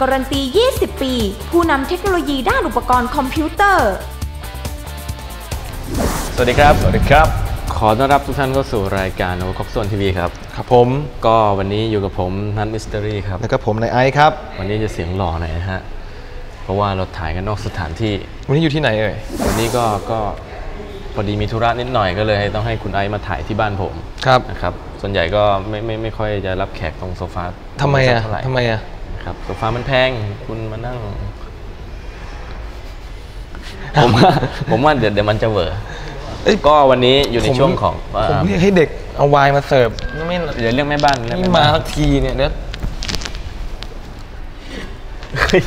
การันตี 20 ปี ผู้นำเทคโนโลยีด้านอุปกรณ์คอมพิวเตอร์ สวัสดีครับ สวัสดีครับ ขอต้อนรับทุกท่านเข้าสู่รายการโอคอกโซนทีวีครับ ครับผม ก็วันนี้อยู่กับผมนัทมิสเตอรี่ครับ แล้วก็ผมในไอซ์ครับ วันนี้จะเสียงหล่อหน่อยนะฮะ เพราะว่าเราถ่ายกันนอกสถานที่ วันนี้อยู่ที่ไหนเอ่ย วันนี้ก็ก็พอดีมีธุระนิดหน่อยก็เลยต้องให้คุณไอซ์มาถ่ายที่บ้านผมครับ นะครับ ส่วนใหญ่ก็ไม่ไม่ไม่ค่อยจะรับแขกตรงโซฟาทำไมอะเท่าหร่ ทำไมอะ ครับโซฟามันแพงคุณมานั่ง ผมว่าผมว่าเดี๋ยวเดี๋ยวมันจะเหวอเอ้ยก็วันนี้อยู่ในผมช่วงของผมเรียกให้เด็กเอาไวน์มาเสิร์ฟไม่เดี๋ยวเรื่องแม่บ้านเรื่องไม่แบ้มานสักทีเนี่ยเดี๋ยวเฮ้ย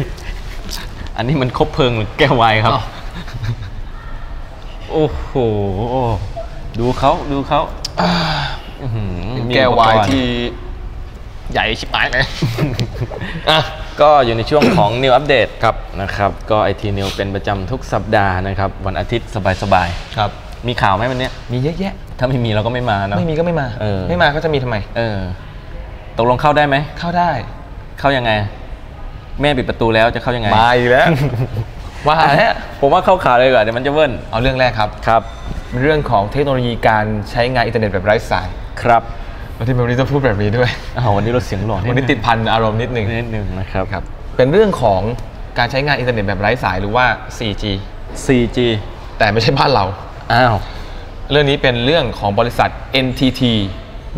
อันนี้มันคบเพลิงหรือแก้ววายครับ โอ้โหดูเขาดูเขาอื้อหือมีแก้วไวน์อุปกรณ์ที่ใหญ่ชิบหายเลย อะก็อยู่ในช่วงของ New Update ครับนะครับ ก็ไอทีนิวเป็นประจำทุกสัปดาห์นะครับ วันอาทิตย์สบายครับๆมีข่าวไหมวันเนี้ยมีเยอะแยะ ถ้าไม่มีเราก็ไม่มาเนาะไม่มีก็ไม่มา เออ ไม่มาก็จะมีทำไม เออ ตกลงเข้าได้ไหม เข้าได้ เข้ายังไง แม่ปิดประตูแล้วจะเข้ายังไง มาอีกแล้ว ว่าแล้วผมว่าเข้าข่าวเลยดีกว่าเดี๋ยวมันจะเวิ้นเอาเรื่องแรกครับ ครับเป็นเรื่องของเทคโนโลยีการใช้งานอินเทอร์เน็ตแบบไร้สาย ครับ วันที่วันนี้ต้องพูดแบบนี้ด้วยอ้าววันนี้เราเสียงหล่อวันนี้ติดพันอารมณ์นิดนึงนิดนึงนะครับครับ เป็นเรื่องของการใช้งานอินเทอร์เน็ตแบบไร้สายหรือว่า 4G 4G แต่ไม่ใช่บ้านเรา อ้าว เรื่องนี้เป็นเรื่องของบริษัท NTT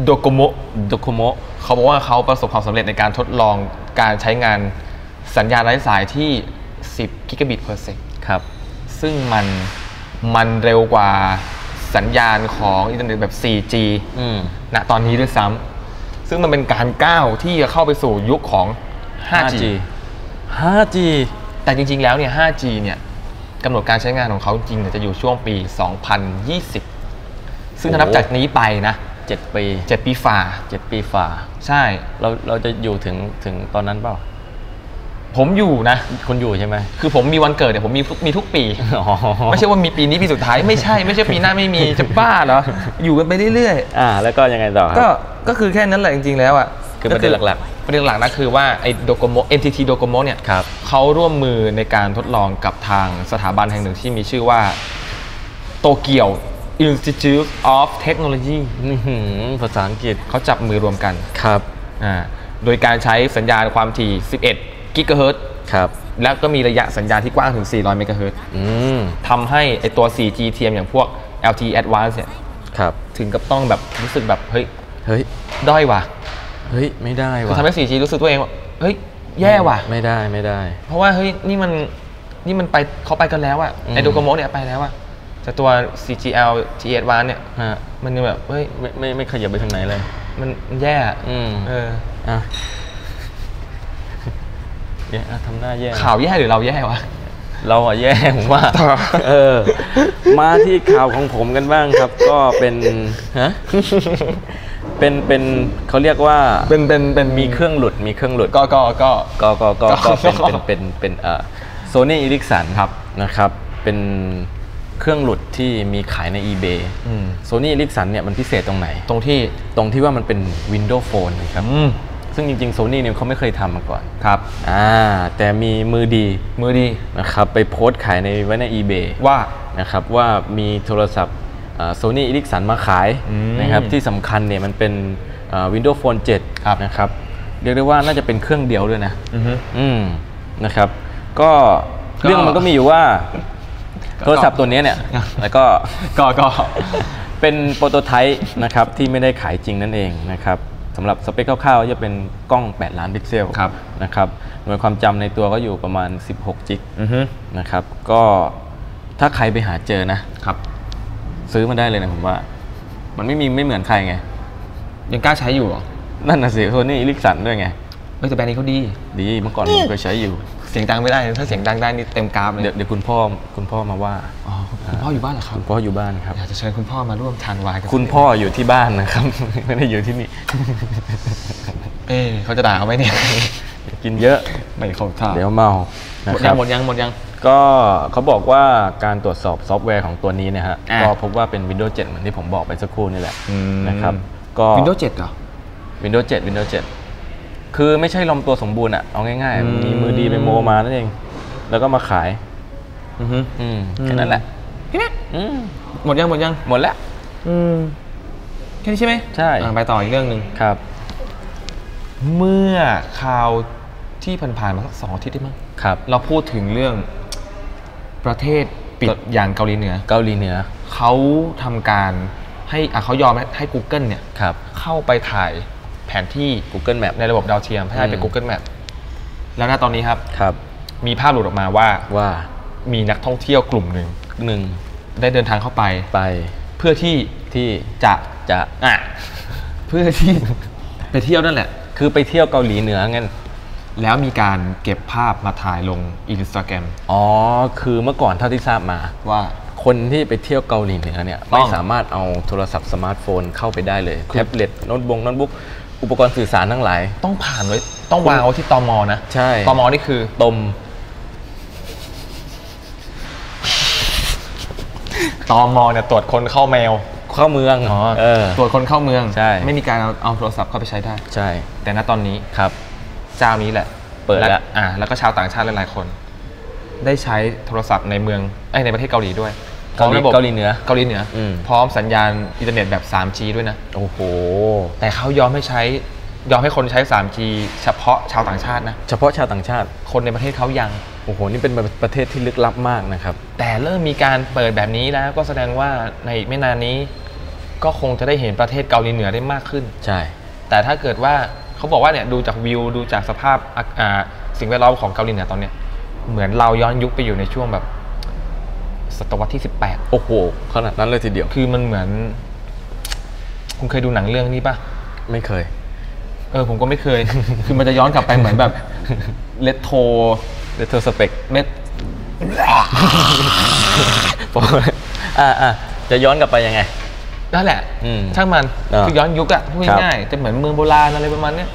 Docomo โดโคโมเขาบอกว่าเขาประสบความสำเร็จในการทดลองการใช้งานสัญญาณไร้สายที่ 10 กิกะบิต per sec ครับ ซึ่งมันมันเร็วกว่า สัญญาณของอินเทอร์เน็ตแบบ 4G อืมณตอนนี้ด้วยซ้ำซึ่งมันเป็นการก้าวที่จะเข้าไปสู่ยุคของ 5G 5G แต่จริง ๆ แล้วเนี่ย 5G เนี่ยกำหนดการใช้งานของเขาจริงๆเนี่ยจะอยู่ช่วงปี 2020 ซึ่งถ้านับโอ้จากนี้ไปนะ7ปี 7 ปีฝ่า7ปีฝ่า ใช่ เราเราจะอยู่ถึงถึงตอนนั้นเปล่า ผมอยู่นะคนอยู่ใช่ไหมคือผมมีวันเกิดเนี่ยผมมีทุกมีทุกปีอ๋อไม่ใช่ว่ามีปีนี้ปีสุดท้ายไม่ใช่ไม่ใช่ปีหน้าไม่มีจะบ้าเหรออยู่กันไปเรื่อยอ่าแล้วก็ยังไงต่อคๆก็รับก็คือแค่นั้นแหละจริงๆแล้วอะคือประเด็นหลักๆประเด็นหลักนะคือว่าไอ้โดโกโม NTT Docomo เนี่ยครับเขาร่วมมือในการทดลองกับทางสถาบันแห่งหนึ่งที่มีชื่อว่าโตเกียว Institute of Technology อื้อหือภาษาอังกฤษเขาจับมือรวมกันครับอ่าโดยการใช้สัญญาณความถี่ 11 กิกะเฮิรตซ์ครับแล้วก็มีระยะสัญญาณที่กว้างถึง 400 เมกะเฮิรตซ์อืมทำให้ไอตัว 4G เทียมอย่างพวก LTE Advanced เนี่ยครับถึงกับต้องแบบรู้สึกแบบเฮ้ยเฮ้ยด้อยว่ะเฮ้ยไม่ได้คือว่ะทำให้ 4G รู้สึกตัวเองว่าเฮ้ยแย่ว่ะ ไม่ได้ไม่ได้ เพราะว่าเฮ้ยนี่มันนี่มันไปเขาไปกันแล้วอะอืมไอโดโกโมเนี่ยไปแล้วอะแต่ตัว 4G LTE Advanced เนี่ยฮะมันยังแบบเฮ้ยไม่ไม่ไม่ขยับไปทางไหนเลย มันมันแย่อะอืมเอออะ แย่อะทำหน้าแย่ข่าวแย่หรือเราแย่วะเราอะแย่ผมว่าต่อเออ มาที่ข่าวของผมกันบ้างครับ ก็เป็นฮะเป็นเป็นเขาเรียกว่าเป็นเป็นเป็นมีเครื่องหลุดมีเครื่องหลุดก็ก็ก็ก็ก็ก็ก็ก็เป็นเป็นเป็นเป็นเอ่อโซนี่อีริกสันครับนะครับ เป็นเครื่องหลุดที่มีขายใน eBay อืมโซนี่อีริกสันเนี่ยมันพิเศษตรงไหน ตรงที่ตรงที่ว่ามันเป็น Windows Phone นะครับอืม ซึ่งจริงๆโซนี่เนี่ยเขาไม่เคยทำมาก่อนครับอ่าแต่มีมือดีมือดีนะครับไปโพสต์ขายในไว้ใน eBay ว่านะครับว่ามีโทรศัพท์โซนี่อีริกสันมาขายอืมนะครับที่สำคัญเนี่ยมันเป็นอ่า Windows Phone 7ครับนะครับเรียกได้ว่าน่าจะเป็นเครื่องเดียวด้วยนะอือฮึอืมนะครับก็ก็เรื่องมันก็มีอยู่ว่าก็โทรศัพท์ตัวเนี้ยเนี่ยแล้วก็ก็ก็เป็นโปรโตไทป์นะครับที่ไม่ได้ขายจริงนั่นเองนะครับ สำหรับสเปคคร่าวๆจะเป็นกล้อง 8 ล้านพิกเซลครับนะครับหน่วยความจำในตัวก็อยู่ประมาณ 16จิกอือฮึนะครับ ก็ถ้าใครไปหาเจอนะครับ ซื้อมาได้เลยนะผมว่า มันไม่มีไม่เหมือนใครไง ยังกล้าใช้อยู่เหรอ นั่นน่ะสิโทนี่อิลิกสันด้วยไงเฮ้ยแต่แบรนด์นี้เขาดี ดีเมื่อก่อนผมเคยใช้อยู่ สียงดังไม่ได้ ถ้าเสียงดังได้นี่เต็มกราฟเลย เดี๋ยวเดี๋ยวคุณพ่อคุณพ่อมาว่าอ๋อคุณพ่ออยู่บ้านเหรอครับ คุณพ่ออยู่บ้านครับ อยากจะเชิญคุณพ่อมาร่วมทานไวน์กันคุณพ่ออยู่ที่บ้านนะครับ ไม่ได้อยู่ที่นี่ เอ๊ะเขาจะด่าเขาไหมเนี่ย กินเยอะไม่เขาท่าเดี๋ยวเมาหนะมดคยัรังบหมดยังหมดยัง ก็เขาบอกว่าการตรวจสอบซอฟต์แวร์ของตัวนี้เนี่ยฮะอะก็พบว่าเป็น Windows 7 เหมือนที่ผมบอกไปสักครู่นี่แหละอืมนะครับ ก็ Windows 7เหรอ Windows 7 Windows 7 คือไม่ใช่ลอมตัวสมบูรณ์อะเอาง่ายอืมๆมีมือดีไปโมมานั่นเอง แล้วก็มาขายอือฮึอืมแค่นั้นแหละแค่นี้อืมหมดยังหมดยังหมดแล้วอืมแค่นี้ใช่ไหมใช่อะไปต่ออีกเรื่องหนึ่งครับ เมื่อข่าวที่ผ่านๆมาสักสองอาทิตย์ได้มั้งครับ เราพูดถึงเรื่องประเทศปิดก็อย่างเกาหลีเหนือ เกาหลีเหนือเขาทำการให้อะเขายอมให้ให้ Google เนี่ยครับเข้าไปถ่ายแผ นที่ Google Map ในระบบดาวเทียมให้เป็นอืม Google Map แล้วณตอนนี้ครับครับ มีภาพหลุดออกมาว่าว่ามีนักท่องเที่ยวกลุ่มหนึ่งหนึ่งได้เดินทางเข้าไปไป เพื่อที่ที่จะจะอะเพื่อที่ไปเที่ยวนั่นแหละ คือไปเที่ยวเกาหลีเหนืองั้นแล้วมีการเก็บภาพมาถ่ายลงอินสตาแกรมอ๋อ คือเมื่อก่อนเท่าที่ทราบมาว่าคนที่ไปเที่ยวเกาหลีเหนือเนี่ยต้ไม่องสามารถเอาโทรศัพท์สมาร์ทโฟนเข้าไปได้เลย แท็บเล็ตโน้ตบงโน้ตบุ๊ก อุปกรณ์สื่อสารทั้งหลาย ต้องผ่านไว้ต้องวางไว้ที่ตมนะใช่ตมนี่คือตมตมเนี่ยตรวจคนเข้าแมวเข้าเมืองเออตรวจคนเข้าเมืองใช่ไม่มีการเอาเอาโทรศัพท์เข้าไปใช้ได้ ใช่ แต่ณตอนนี้ครับ เจ้านี้แหละ เปิดแล้วะอ่าแล้วก็ชาวต่างชาติหลายๆคน ได้ใช้โทรศัพท์ในเมืองเอ้ยในประเทศเกาหลีด้วย เกาหลีพร้อมระบบเกาหลีเหนือเกาหลีเหนืออมพร้อมสัญญาณอินเทอร์เน็ตแบบ 3G ด้วยนะโอ้โหแต่เขายอมให้ใช้ยอมให้คนใช้ 3G เฉพาะชาวต่างชาตินะเฉพาะชาวต่างชาติ คนในประเทศเขายังโอ้โหนี่เป็นประเทศที่ลึกลับมากนะครับ แต่เริ่มมีการเปิดแบบนี้แล้วก็แสดงว่าในอีกไม่นานนี้ ก็คงจะได้เห็นประเทศเกาหลีเหนือได้มากขึ้นใช่ แต่ถ้าเกิดว่าเขาบอกว่าเนี่ยดูจากวิวดูจากสภาพอะอ่าสิ่งแวดล้อมของเกาหลีเหนือตอนเนี้ยเหมือนเราย้อนยุคไปอยู่ในช่วงแบบ ศตวรรษที่โอ้โห ขนาดนั้นเลยทีเดียว18คือมันเหมือน คุณเคยดูหนังเรื่องนี้ปะไม่เคย เออ ผมก็ไม่เคย คือมันจะย้อนกลับไปเหมือนแบบเลตโทเดทเทอร์สเปกเม็ดอ่าอ่าจะย้อนกลับไปยังไงนั่นแหละอืมช่างมันอ่าคือย้อนยุคอะพูดครับง่ายๆจะเหมือนเมืองโบราณอะไรประมาณเนี้ย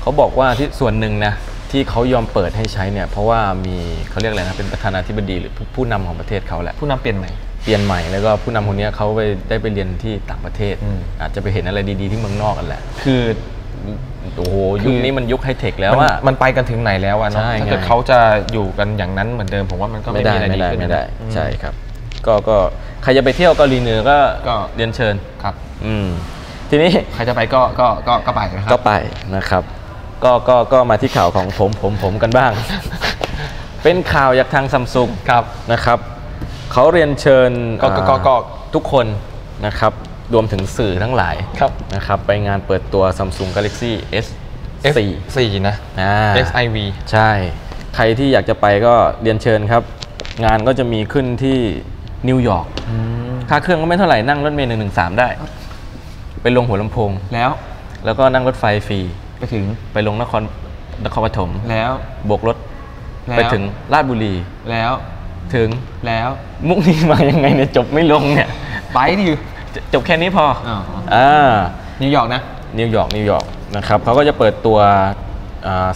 เขาบอกว่าที่ส่วนหนึ่งนะ ที่เขายอมเปิดให้ใช้เนี่ยเพราะว่ามีเขาเรียกอะไรนะเป็นประธานาธิบดีหรือผู้ผู้นำของประเทศเขาแหละผู้นำเปลี่ยนใหม่เปลี่ยนใหม่แล้วก็ผู้นำคนเนี้ยเขาไปได้ไปเรียนที่ต่างประเทศอืมอาจจะไปเห็นอะไรดีๆที่เมืองนอกกันแหละ คือโอ้โหคือยุคนี้มันยุคไฮเทคแล้วมันอะมันไปกันถึงไหนแล้วอะเนาะใช่ถ้าเกิดไงเขาจะอยู่กันอย่างนั้นเหมือนเดิมผมว่ามันก็ไม่ไม่ได้มีอะไรไม่ดีได้ขึ้นไม่ได้อืมใช่ครับ ก็ก็ใครจะไปเที่ยวเกาหลีเหนือก็ก็เรียนเชิญครับ อืมทีนี้ใครจะไปก็ก็ก็ก็ไปนะคก็รับไปนะครับ ก็ก็ก็มาที่ข่าวของผมผมผมกันบ้าง เป็นข่าวจากทางซัมซุงครับนะครับเขาเรียนเชิญก็ก็ก็ก็อ่าทุกคนนะครับรวมถึงสื่อทั้งหลายครับนะครับไปงานเปิดตัว Samsung Galaxy S 4 4นะอ่า XIV ใช่ ใครที่อยากจะไปก็เรียนเชิญครับ งานก็จะมีขึ้นที่นิวยอร์กค่าเครื่องก็ไม่เท่าไหร่นั่งรถเมล์หนึ่งหนึ่งสามได้ ไปลงหัวลำโพงแล้ว แล้วก็นั่งรถไฟฟรี ไปถึงไปลงนครนครปฐมแล้วโบกรถ แล้ว ไปถึงราชบุรีแล้วถึงแล้วมุกนี้มายังไงเนี่ยจบไม่ลงเนี่ยไปดิจจบแค่นี้พออ๋ออ่านิวยอร์กนะ นิวยอร์กนิวยอร์กนะครับเขาก็จะเปิดตัว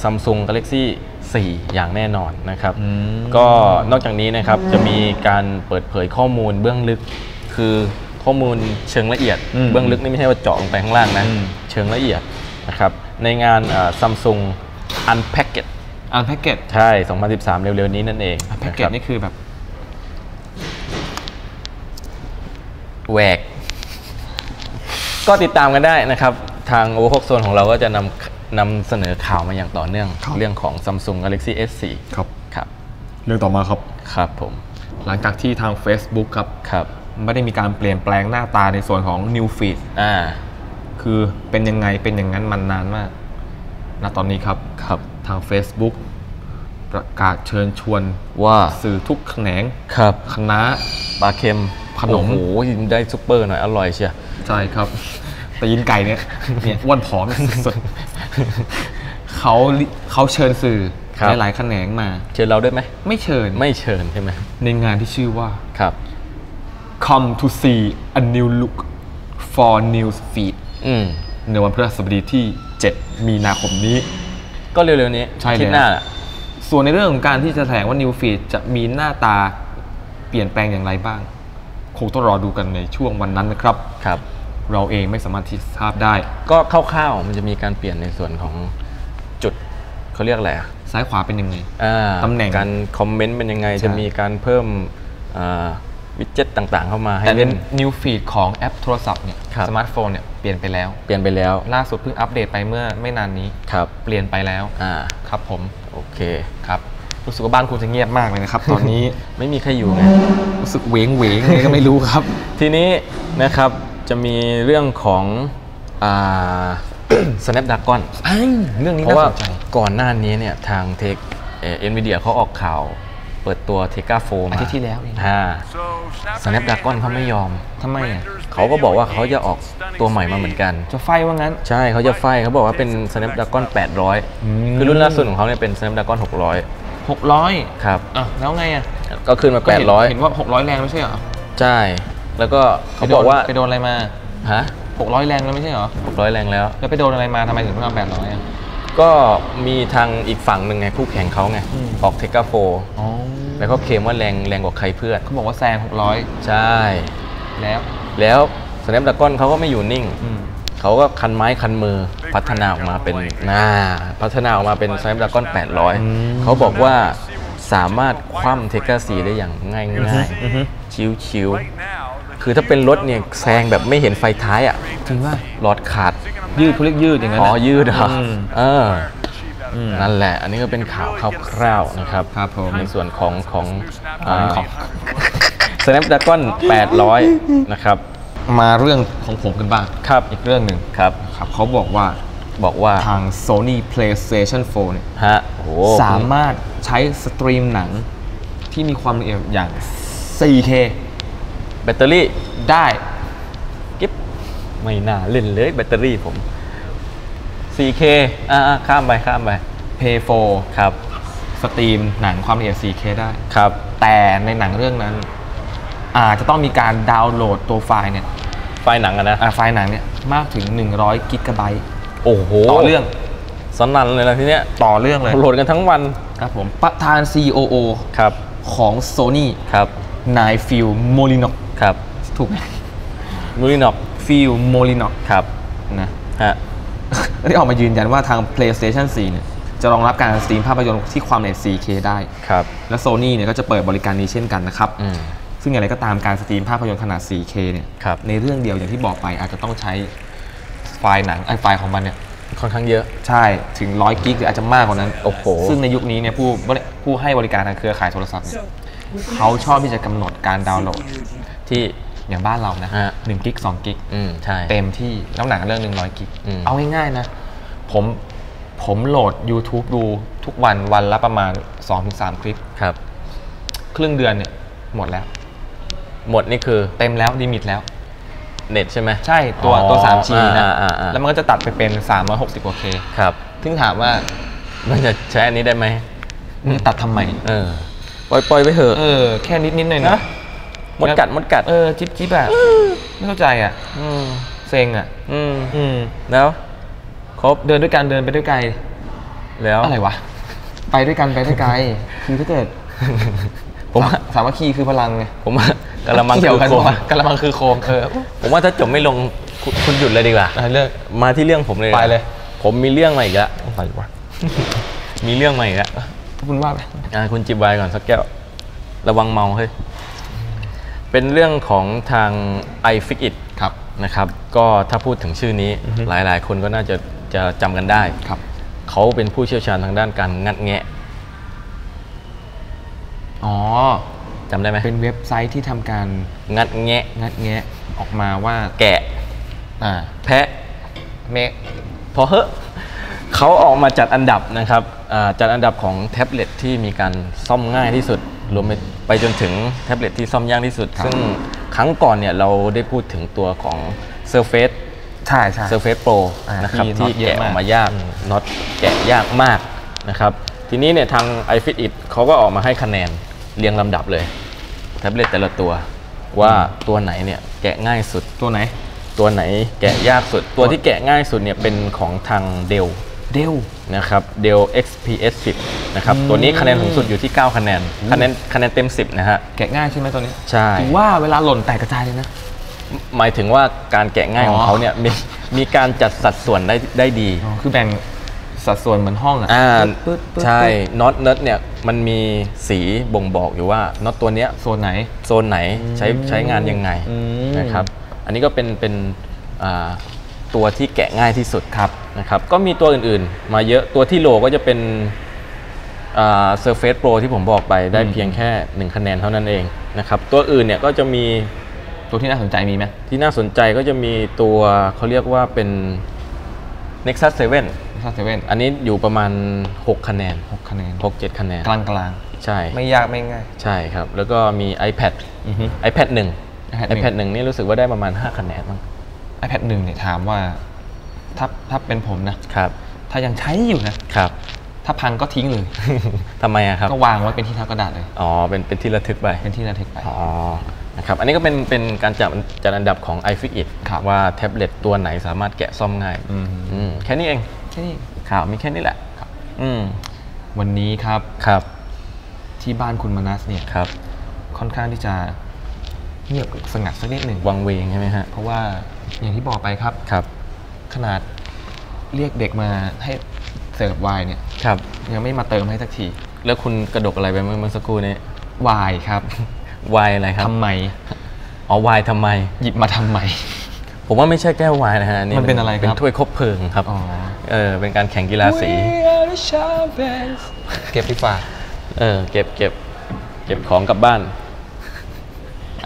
ซัมซุง Galaxy 4อย่างแน่นอนนะครับอืมก็นอกจากนี้นะครับจะมีการเปิดเผยข้อมูลเบื้องลึก คือข้อมูลเชิงละเอียด เบื้องลึกนี่ไม่ใช่ว่าเจาะลงไปข้างล่างนะ เชิงละเอียด นะครับในงานซัมซุง Unpacked อันแพ็กเกจใช่ 2013 เร็วๆ นี้นั่นเองอันแพ็กเกะคจรับนี่คือแบบแหวก ก็ติดตามกันได้นะครับ ทาง o อ6 Zone ของเราก็จะนำนำเสนอข่าวมาอย่างต่อเนื่องครับเรื่องของ Samsung Galaxy S4 ครับครับ เรื่องต่อมาครับครับผม หลังจากที่ทาง Facebook ครับครับ ไม่ได้มีการเปลี่ยนแปลงหน้าตาในส่วนของ New Feed อ่า คือเป็นยังไงเป็นอย่างนั้นมันนานมากณตอนนี้ครับครับทาง Facebook ประกาศเชิญชวนว่าสื่อทุกแขนงครับคณะปลาเค็มขนมโอ้โหได้ซุปเปอร์หน่อยอร่อยเชียวใช่ครับแต่ยินไก่เนี่ยเนี่ยอ้วนผอมสุดๆเขาเขาเชิญสื่อครับหลายๆแขนงมา เชิญเราด้วยไหมไม่เชิญไม่เชิญใช่ไหมในงานที่ชื่อว่าครับ Come to see a new look for news feed อืม ในวันพฤหัสบดีที่ 7 มีนาคมนี้ ก็เร็วๆนี้ใช่แล้วคิดหน้าแหละส่วนในเรื่องของการที่จะแถลงว่า New Feed จะมีหน้าตาเปลี่ยนแปลงอย่างไรบ้าง คงต้องรอดูกันในช่วงวันนั้นนะครับครับ เราเองไม่สามารถที่จะทราบได้ ก็คร่าวๆมันจะมีการเปลี่ยนในส่วนของจุดเขาเรียกอะไรอะซ้ายขวาเป็นยังไงอ่าตำแหน่งการคอมเมนต์เป็นยังไงใช่จะมีการเพิ่มวิดเจ็ตต่างๆ เข้ามาให้แต่ในเล่น New Feed ของแอปโทรศัพท์เนี่ยครับสมาร์ทโฟนเนี่ยเปลี่ยนไปแล้ว เปลี่ยนไปแล้ว ล่าสุดเพิ่งอัปเดตไปเมื่อไม่นานนี้ ครับ เปลี่ยนไปแล้ว อ่า ครับผม โอเค ครับรู้สึกว่าบ้านคุณจะเงียบมากเลยนะครับ ตอนนี้ไม่มีใครอยู่ไงรู้สึกเหวงเหวงๆไงก็ไม่รู้ครับ ทีนี้นะครับจะมีเรื่องของอ่า Snapdragon เรื่องนี้เพราะน่าว่าสนใจก่อนหน้านี้เนี่ยทางเทคเอ็นวีเดียเขาออกข่าวเปิดตัวเทกาโฟมาอาทิตย์ที่แล้วเองอ่า Snapdragon เขาไม่ยอมทำไมอะเขาก็บอกว่าเขาจะออกตัวใหม่มาเหมือนกัน จะไฟว่างั้น ใช่เขาจะไฟเขาบอกว่าเป็น Snapdragon 800 คือรุ่นล่าสุดของเขาเนี่ยเป็น Snapdragon 600 600 ครับอะแล้วไงอะ ก็ขึ้นมาก็เห็น800 เห็นว่า 600 แรงไม่ใช่เหรอ ใช่ แล้วก็เขาบอกว่าไปโดนอะไรมา ฮะ 600 แรงแล้วไม่ใช่เหรอ 600 แรงแล้ว แล้วไปโดนอะไรมาทำไมถึงต้องเอา800อะก็มีทางอีกฝั่งหนึ่งไงคู่แข่งเขาไงอืมออกเทกาโฟอ๋อ แล้วก็เคลมว่าแรงแรงกว่าใครเพื่อนเขาบอกว่าแซงใช่600แล้วแล้ว Snapdragon เขาก็ไม่อยู่นิ่งอืมเขาก็คันไม้คันมือพัฒนาออกมาเป็นน่าพัฒนาออกมาเป็น Snapdragon อืม800 เขาบอกว่าสามารถคว่ำเทกาซีได้อย่างง่ายๆ ชิวๆ คือถ้าเป็นรถเนี่ยแซงแบบไม่เห็นไฟท้ายอะ จริงว่าหลอดขาดยืดเขาเรียกยืดอย่างนั้นอ๋อน่ะยืดเหรออมเอออืม นั่นแหละ อันนี้ก็เป็นข่าวคร่าวๆนะครับครับผมในส่วนของของของาของ Snapdragon 800 นะครับ มาเรื่องของผมกันบ้างครับอีกเรื่องหนึ่งครับครับเขาบอกว่าบอกว่าทาง Sony PlayStation 4เนี่ยฮะโอ้โหสามารถใช้สตรีมหนังที่มีความละเอียดอย่าง 4K แบตเตอรี่ได้ กิ๊บไม่น่าเล่นเลยแบตเตอรี่ผม 4K อ่าๆข้ามไปข้ามไป Play ครับ4สตรีมหนังความละเอียด 4K ได้ครับ แต่ในหนังเรื่องนั้นอาจจะต้องมีการดาวน์โหลดตัวไฟล์เนี่ย ไฟล์หนังอะนะอ่าไฟล์หนังเนี่ยมากถึง 100กิกะไบต์โอ้โหต่อเรื่องสนั่นเลยนะทีเนี้ยต่อเรื่องเลยโหลดกันทั้งวันครับผมประธาน COO ครับของ Sony ครับนายฟิลโมลินอกครับถูกไหมมูรินอกฟิลโมลินอกครับนะฮะ ได้ออกมายืนยันว่าทาง PlayStation 4 เนี่ย จะรองรับการสตรีมภาพยนตร์ที่ความละเอียด 4K ได้ ครับ และ Sony เนี่ยก็จะเปิดบริการนี้เช่นกันนะครับ อืม ซึ่งอย่างไรก็ตามการสตรีมภาพยนตร์ขนาด 4K เนี่ย ครับ ในเรื่องเดียวอย่างที่บอกไปอาจจะต้องใช้ไฟล์หนังไอ้ไฟล์ของมันเนี่ย ค่อนข้างเยอะ ใช่ถึง 100 กิกหรืออาจจะมากกว่านั้น โอ้โห ซึ่งในยุคนี้เนี่ยผู้บริผู้ให้บริการทางเครือข่ายโทรศัพท์เนี่ยเขาชอบที่จะกำหนดการดาวน์โหลดที่ อย่างบ้านเรานะฮะหนึ่งกิกสองกิกอืมใช่ เต็มที่แล้วหนังเรื่องหนึ่งร้อยกิกอืม เอาง่ายๆนะ ผมผมโหลด YouTube ดูทุกวันวันละประมาณ 2-3 คลิป ครับ ครึ่งเดือนเนี่ยหมดแล้ว หมดนี่คือเต็มแล้วลิมิตแล้ว เน็ตใช่ไหม ใช่ตัวอ๋อตัว 3G นะ อ่าอ่าอ่า แล้วมันก็จะตัดไปเป็น 360กว่าเคครับ ซึ่งถามว่ามันจะใช้อันนี้ได้ไหมมึงตัดทำไม เออ ปล่อยปล่อยไปเถอะ เออ แค่นิดนิดๆหน่อยๆนะ มดกัดมดกัดเออจิ๊บจิ๊บอะไม่เข้าใจอะอืมเซ็งอะอืมอืมแล้วครบเดินด้วยกันเดินไปด้วยไกล แล้วอะไรวะไปด้วยกันไปด้วยไกลคือถ้าเกิด ผมว่าสามัคคีคือพลังไงผมว่ากระมังเกี่คืยวอกันโคมวะกระมังคือโคมเออผมว่าถ้าจบไม่ลงคุณคุณหยุดเลยดีกว่าอะเลิกมาที่เรื่องผมเลยไปเลย ผมมีเรื่องมาอีกแล้วอะไรวะมีเรื่องมาอีกแล้วคุณว่าไปอะคุณจิบไวน์ก่อนสักแก้วระวังเมาเฮ้ย เป็นเรื่องของทาง i f i x it ครับนะครับ ก็ถ้าพูดถึงชื่อนี้อือฮึหลายๆ คนก็น่าจะจะจำกันได้ครับเขาเป็นผู้เชี่ยวชาญทางด้านการงัดแงะอ๋อจำได้ไหมเป็นเว็บไซต์ที่ทำการงัดแงะงัดแงะออกมาว่าแกะอ่าแพะเมะพอเหอะเขาออกมาจัดอันดับนะครับอ่าจัดอันดับของแท็บเล็ตที่มีการซ่อมง่ายที่สุด รวมไปไปจนถึงแท็บเล็ตที่ซ่อมยากที่สุดครับซึ่งครั้งก่อนเนี่ยเราได้พูดถึงตัวของ Surface ใช่ใช่ Surface Pro อ่านะครับที่น็อตที่เยอะแกะออกมากมายากอืมน็อตแกะยากมากนะครับทีนี้เนี่ยทาง iFit It เขาก็ออกมาให้คะแนนเรียงลำดับเลย แท็บเล็ตแต่ละตัวว่าตัวไหนเนี่ยแกะง่ายสุดตัวไหน ตัวไหนแกะยากสุด ตัวที่แกะง่ายสุดเนี่ยเป็นของทาง Dell เดล นะครับ Dell XPS 10 นะครับ ตัวนี้คะแนนสูงสุดอยู่ที่ 9 คะแนน คะแนนคะแนนเต็ม 10 นะฮะ แกะง่ายใช่ไหมตัวนี้ ใช่ถือว่าเวลาหล่นแตกกระจายเลยนะ หมายถึงว่าการแกะง่ายของอ๋อเขาเนี่ยมีมีการจัดสัดส่วนได้ได้ดี คือแบ่งสัดส่วนเหมือนห้องอะอ่าปึ๊ดปึ๊ดใช่ปึ๊ดน็อตเนิร์ดเนี่ยมันมีสีบ่งบอกอยู่ว่าน็อตตัวเนี้ยโซนไหนโซนไหนใช้ใช้งานยังไงอืมนะครับ อันนี้ก็เป็นเป็นอ่า ตัวที่แกะง่ายที่สุดครับนะครับก็มีตัวอื่นๆ มาเยอะตัวที่โหลก็จะเป็นอ่า Surface Pro ที่ผมบอกไปได้เพียงแค่ 1 คะแนนเท่านั้นเองนะครับตัวอื่นเนี่ยก็จะมีตัวที่น่าสนใจมีไหมที่น่าสนใจก็จะมีตัวเขาเรียกว่าเป็น Nexus 7ถ้าเซเว่นอันนี้อยู่ประมาณ 6 คะแนนหกคะแนน 6 7 คะแนน กลางกลางใช่ๆไม่ยากไม่ง่าย ใช่ครับ แล้วก็มี iPad อือฮึ iPad 1 iPad iPad 1นี่รู้สึกว่าได้ประมาณ 5 คะแนนมั้ง iPad หนึ่งเนี่ยถามว่าถ้าถ้าเป็นผมนะครับถ้ายังใช้อยู่นะครับถ้าพังก็ทิ้งเลยทำไมอะครับก็วางไว้เป็นที่ทับกระดาษเลยอ๋อเป็นเป็นที่ระทึกไปเป็นที่ระทึกไปอ๋อนะครับอันนี้ก็เป็นเป็นการจัดจัดอันดับของ iFix It ครับว่าแท็บเล็ตตัวไหนสามารถแกะซ่อมง่ายอืมอืมแค่นี้เองแค่นี้ข่าวมีแค่นี้แหละครับอืมวันนี้ครับครับ ที่บ้านคุณมานัสเนี่ยครับ ค่อนข้างที่จะเงียบสงัดสักนิดหนึ่งวังเวงใช่ไหมฮะเพราะว่า อย่างที่บอกไปครับ ครับ ขนาดเรียกเด็กมาให้เสิร์ฟไวน์เนี่ย ครับ ยังไม่มาเติมให้สักที แล้วคุณกระดกอะไรไปเมื่อเมื่อสักครู่นี้ไวน์ครับวายอะไรครับทำไม อ๋อวายทำไม หยิบมาทำไม ผมว่าไม่ใช่แก้ววายนะฮะมันเป็นอะไรครับ เป็นถ้วยคบเพลิงครับ อ๋อ เออ เป็นการแข่งกีฬาสี เก็บดีกว่าเออ เก็บเก็บเก็บของกลับบ้าน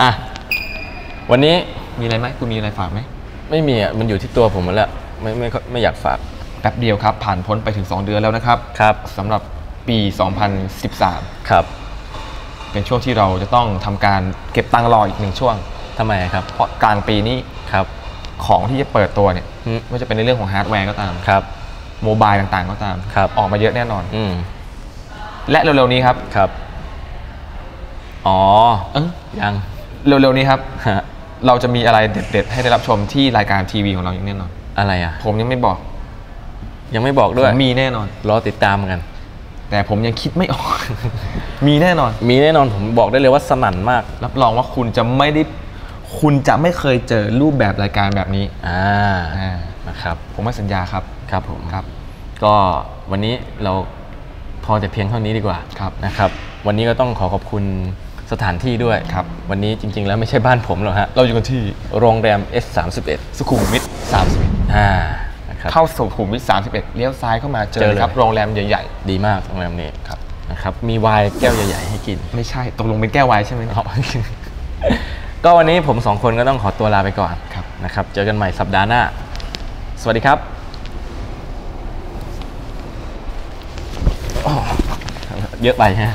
อะ วันนี้ มีอะไรไหมคุณมีอะไรฝากไหมไม่มีอะมันอยู่ที่ตัวผมหมดแล้วไม่ไม่ค่อยไม่อยากฝากแป๊บเดียวครับ ผ่านพ้นไปถึง 2 เดือนแล้วนะครับครับสำหรับปี 2013 ครับเป็นช่วงที่เราจะต้องทำการเก็บตังค์รออีกหนึ่งช่วง ทำไมครับ เพราะกลางปีนี้ครับ ของที่จะเปิดตัวเนี่ยอืม ไม่ว่าจะเป็นในเรื่องของฮาร์ดแวร์ก็ตามครับ โมบายต่างๆก็ตาม ครับ ออกมาเยอะแน่นอน อืมและเร็วๆนี้ครับครับ อ๋อ เอ้ยยัง เร็วๆนี้ครับ ฮะ เราจะมีอะไรเด็ดๆ ให้ได้รับชมที่รายการทีวีของเราอย่างแน่นอน อะไรอะ ผมยังไม่บอก ยังไม่บอกผด้วยมมีแน่นอน รอติดตามกัน แต่ผมยังคิดไม่ออก มีแน่นอน มีแน่นอนผมบอกได้เลยว่าสนั่นมาก รับรองว่าคุณจะไม่ได้ คุณจะไม่เคยเจอรูปแบบรายการแบบนี้ อ่าอ่านะครับ ผมไม่สัญญาครับ ครับผมครับ ก็วันนี้เราพอแต่เพียงเท่านี้ดีกว่า ครับ นะครับ วันนี้ก็ต้องขอขอบคุณ สถานที่ด้วยครับวันนี้จริง ๆ แล้วไม่ใช่บ้านผมหรอกฮะเราอยู่กันที่โรงแรม S31 สุขุมวิท31อ่านะครับเข้าสู่สุขุมวิท31 เลี้ยวซ้ายเข้ามาเจเจออเลยครับเลยโรงแรมใหญ่ดีมากโรงแรมนี้ครับนะครับมีไวน์แก้วใหญ่ๆให้กินๆไม่ใช่ตกลงเป็นแก้วไวน์ใช่ไหมเนี่ยอ๋อก็วันนี้ผมสองคนก็ต้องขอตัวลาไปก่อนครับนะครับ เจอกันใหม่สัปดาห์หน้า สวัสดีครับอ๋อเยอะไปฮะ